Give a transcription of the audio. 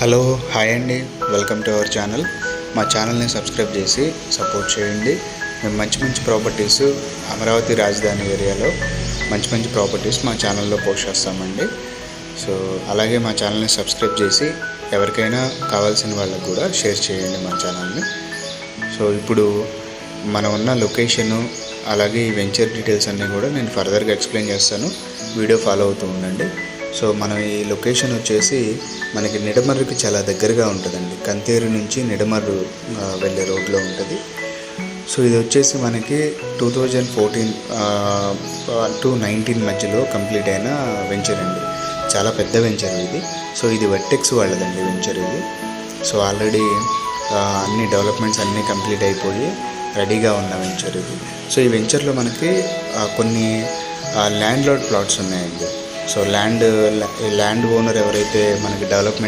Hello hi అండి. Welcome to our channel. మా ఛానల్ని సబ్స్క్రైబ్ చేసి సపోర్ట్ చేయండి. మేము మంచి మంచి ప్రాపర్టీస్ అమరావతి రాజధాని ఏరియాలో మంచి మంచి ప్రాపర్టీస్ మా ఛానల్లో పోస్ట్ చేస్తామండి. సో అలాగే మా ఛానల్ని సబ్స్క్రైబ్ చేసి ఎవరికైనా కావాల్సిన వాళ్ళకు కూడా షేర్ చేయండి మా ఛానల్ని. సో ఇప్పుడు మనం ఉన్న లొకేషను అలాగే ఈ వెంచర్ డీటెయిల్స్ అన్నీ కూడా నేను ఫర్దర్గా ఎక్స్ప్లెయిన్ చేస్తాను. వీడియో ఫాలో అవుతూ ఉండండి. సో మనం ఈ లొకేషన్ వచ్చేసి మనకి నిడమర్రుకి చాలా దగ్గరగా ఉంటుందండి. కంతేరు నుంచి నిడమర్రు వెళ్ళే రోడ్లో ఉంటుంది. సో ఇది వచ్చేసి మనకి two thousand fourteen to nineteen మధ్యలో కంప్లీట్ అయిన వెంచర్ అండి. చాలా పెద్ద వెంచర్ ఇది. సో ఇది వెట్టెక్స్ వాళ్ళదండి వెంచర్ ఇది. సో ఆల్రెడీ అన్ని డెవలప్మెంట్స్ అన్నీ కంప్లీట్ అయిపోయి రెడీగా ఉన్న వెంచర్ ఇది. సో ఈ వెంచర్లో మనకి కొన్ని ల్యాండ్ లార్డ్ ప్లాట్స్ ఉన్నాయండి. సో ల్యాండ్ ల్యాండ్ ఓనర్ ఎవరైతే మనకి డెవలప్మెంట్